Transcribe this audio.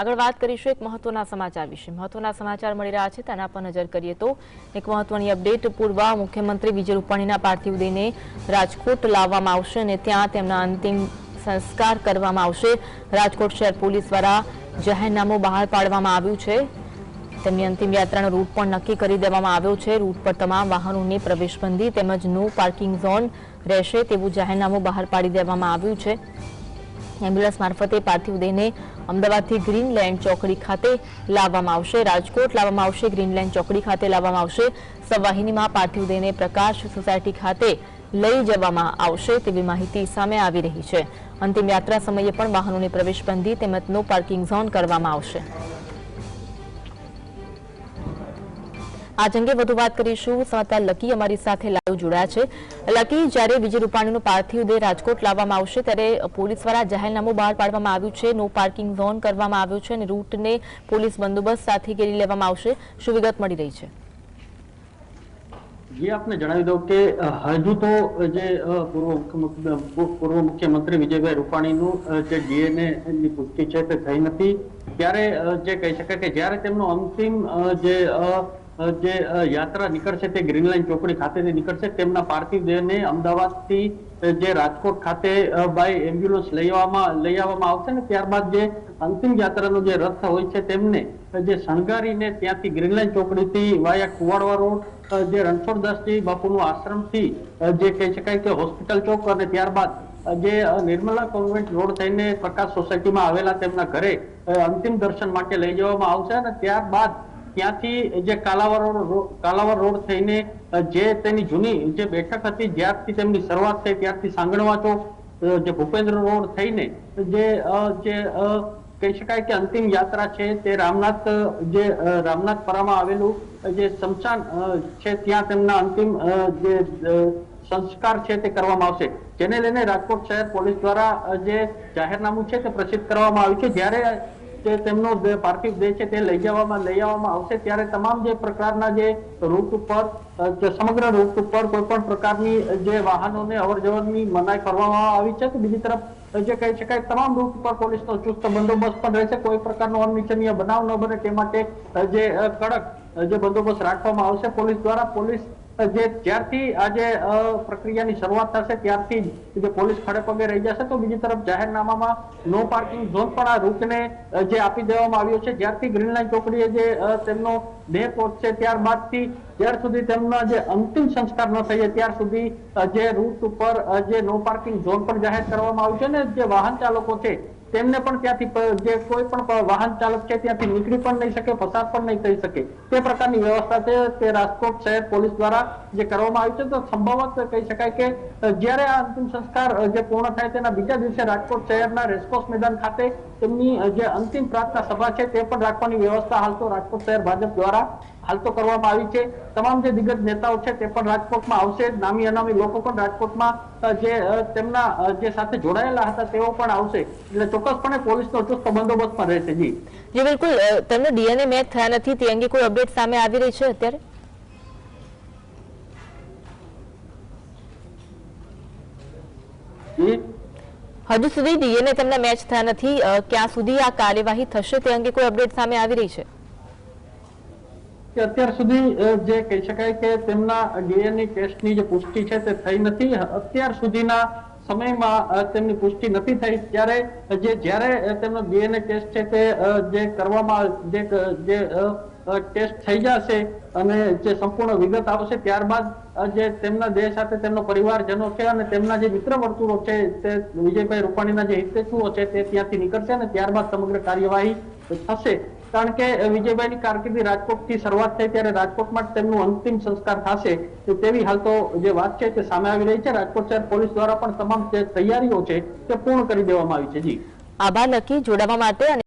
આગળ વાત કરીશું એક મહત્વના સમાચાર વિશે. મહત્વના સમાચાર મળી રહ્યા છે, તેના પર નજર કરીએ તો એક મહત્વની અપડેટ, પૂર્વ મુખ્યમંત્રી વિજય રૂપાણીના પાર્થિવ દેહને રાજકોટ લાવવામાં આવશે અને ત્યાં તેમના અંતિમ સંસ્કાર કરવામાં આવશે. રાજકોટ શહેર પોલીસ દ્વારા જાહેરનામું બહાર પાડવામાં આવ્યું છે. તેમની અંતિમ યાત્રાનો રૂટ પણ નક્કી કરી દેવામાં આવ્યો છે. રૂટ પર તમામ વાહનોની પ્રવેશબંધી તેમજ નો પાર્કિંગ ઝોન રહેશે તેવું જાહેરનામું બહાર પાડી દેવામાં આવ્યું છે. એમ્બ્યુલન્સ મારફતે પાર્થિવ દેહને અમદાવાદથી ગ્રીનલેન્ડ ચોકડી ખાતે લાવવામાં આવશે. રાજકોટ લાવવામાં આવશે, ગ્રીનલેન્ડ ચોકડી ખાતે લાવવામાં આવશે. સવાહિનીમાં પાર્થિવ દેહને પ્રકાશ સોસાયટી ખાતે લઈ જવામાં આવશે તેવી માહિતી સામે આવી રહી છે. અંતિમ યાત્રા સમયે પણ વાહનોની પ્રવેશબંધી તેમજ નો પાર્કિંગ ઝોન કરવામાં આવશે. આજ અંગે વધુ વાત કરીશું. સમાચાર લકી અમારી સાથે લાઈવ જોડાયા છે. લકી, જ્યારે વિજય રૂપાણીનું પાર્થિવ દેહ રાજકોટ લાવવામાં આવશે, ત્યારે પોલીસ દ્વારા જાહેરનામું બહાર પાડવામાં આવ્યું છે. નો પાર્કિંગ ઝોન કરવામાં આવ્યું છે અને રૂટને પોલીસ બંદોબસ્ત સાથે ઘેરી લેવામાં આવશે. શું વિગત મળી રહી છે? જે, આપને જણાવી દઉં કે હજુ તો જે પૂર્વ પૂર્વ મુખ્યમંત્રી વિજયભાઈ રૂપાણીનું જે ડીએનએ ની પુષ્ટિ છે તે થઈ નથી. ત્યારે જે કહી શકાય કે જ્યારે તેમનો અંતિમ જે જે યાત્રા નીકળશે તે ગ્રીનલાઇન ચોકડી ખાતેથી નીકળશે. તેમના પાર્થિવ દેહને અમદાવાદથી જે રાજકોટ ખાતે બાય એમ્બ્યુલન્સ લઈ આવવામાં લઈ આવવામાં આવશે ને ત્યારબાદ જે અંતિમ યાત્રાનો જે રથ હોય છે તેમને જે શણગારીને ત્યાંથી ગ્રીનલાઇન ચોકડીથી વાયા કુવાડવા રોડ જે રણછોડદાસજી બાપુનું આશ્રમથી જે કહી શકાય કે હોસ્પિટલ ચોક અને ત્યારબાદ જે નિર્મલા કોન્વેન્ટ રોડ થઈને પ્રકાશ સોસાયટીમાં આવેલા તેમના ઘરે અંતિમ દર્શન માટે લઈ જવામાં આવશે અને ત્યારબાદ ત્યાંથી જે કાલાવર કાલાવર રોડ થઈને જે તેની જૂની જે બેઠક હતી, જ્યારથી તેમની શરૂઆત થઈ, ત્યારથી સાંગણવા જે ભૂપેન્દ્ર રોડ થઈને, જે જે કહી શકાય કે અંતિમ યાત્રા છે, તે રામનાથ, જે રામનાથ પરામાં આવેલું, જે સમશાન છે, ત્યાં તેમના અંતિમ જે સંસ્કાર છે તે કરવામાં આવશે. જેને લઈને રાજકોટ શહેર પોલીસ દ્વારા જે જાહેરનામું છે તે પ્રસિદ્ધ કરવામાં આવ્યું છે. જ્યારે જે તેમનો પાર્થિવ દેહ છે તે લઈ જવામાં, લઈ આવવામાં આવશે. ત્યારે તમામ જે પ્રકારના જે રૂટ ઉપર સમગ્ર રૂટ ઉપર કોઈ પણ પ્રકારની જે વાહનોને અવર જવરની મનાઈ કરવામાં આવી છે. તો બીજી તરફ જે કહી શકાય, તમામ રૂટ ઉપર પોલીસનો ચુસ્ત બંદોબસ્ત પણ રહેશે. કોઈ પ્રકારનો અનિચ્છનીય બનાવ ન બને. તે માટે જે કડક જે બંદોબસ્ત રાખવામાં આવશે પોલીસ દ્વારા. પોલીસ જે જ્યારથી આજે પ્રક્રિયાની શરૂઆત થશે, ત્યારથી જ જે પોલીસ ખડે પગે રહી જશે, તો બીજી તરફ જાહેરનામામાં નો પાર્કિંગ ઝોન પણ આ રૂટને જે આપી દેવામાં આવ્યો છે, જ્યારથી ગ્રીન લાઇન ચોકડીએ જે તેમનો દેહ પહોંચશે ત્યારબાદથી જ્યાર સુધી તેમના જે અંતિમ સંસ્કાર ન થઈએ, ત્યાર સુધી જે રૂટ ઉપર જે નો પાર્કિંગ ઝોન પણ જાહેર કરવામાં આવ્યું છે ને જે વાહન ચાલકો છે તેમને પણ ત્યાંથી જે કોઈ પણ વાહન ચાલક છે, ત્યાંથી નીકળી પણ નહીં શકે, પસાર પણ નહીં થઈ શકે. તે પ્રકારની વ્યવસ્થા છે, તે રાજકોટ શહેર પોલીસ દ્વારા જે કરવામાં આવી છે, તો સંભવત કહી શકાય કે જ્યારે આ અંતિમ સંસ્કાર જે પૂર્ણ થાય તેના બીજા દિવસે રાજકોટ શહેરના રેસકોર્સ મેદાન ખાતે તેમની જે અંતિમ પ્રાર્થના સભા છે તે પણ રાખવાની વ્યવસ્થા હાલ તો રાજકોટ શહેર ભાજપ દ્વારા હાલ તો કરવામાં આવી છે. તમામ જે દિગ્ગજ નેતાઓ છે તે પણ રાજકોટમાં આવશે. નામી અનામી લોકો પણ રાજકોટમાં જે તેમના જે સાથે જોડાયેલા હતા તેઓ પણ આવશે. એટલે ચોક્કસપણે પોલીસનો ચુસ્ત બંદોબસ્ત પણ રહેશે. જી. જે બિલકુલ. તેમનો ડીએનએ મેચ થયા નથી. તે અંગે કોઈ અપડેટ સામે આવી રહી છે અત્યારે? જી. હજુ સુધી ડીએનએ તેમના મેચ થયા નથી. ક્યાં સુધી આ કાર્યવાહી થશે તે અંગે કોઈ અપડેટ સામે આવી રહી છે? કે અત્યાર સુધી જે કહી શકાય કે તેમના ડીએનએ ટેસ્ટની જે પુષ્ટિ છે તે થઈ નથી. અત્યાર સુધીના સમયમાં તેમની પુષ્ટિ નથી થઈ. ત્યારે, જે, જ્યારે તેમનો ડીએનએ ટેસ્ટ છે તે જે કરવામાં, જે ટેસ્ટ થઈ જશે અને જે સંપૂર્ણ વિગત આવશે, ત્યારબાદ જે તેમના દેહ સાથે તેમનો પરિવારજનો છે અને તેમના જે મિત્ર વર્તુળો છે, તે વિજયભાઈ રૂપાણીના જે હિતેચ્છુઓ છે, તે ત્યાંથી નીકળશે અને ત્યારબાદ સમગ્ર કાર્યવાહી થશે. કારણ કે વિજયભાઈની કારકિર્દી રાજકોટથી શરૂઆત થઈ ત્યારે રાજકોટમાં જ તેમનું અંતિમ સંસ્કાર થશે. તેવી હાલ તો જે વાત છે તે સામે આવી રહી છે. રાજકોટ શહેર પોલીસ દ્વારા પણ તમામ જે તૈયારીઓ છે તે પૂર્ણ કરી દેવામાં આવી છે. જી. આભાર, નક્કી જોડાવા માટે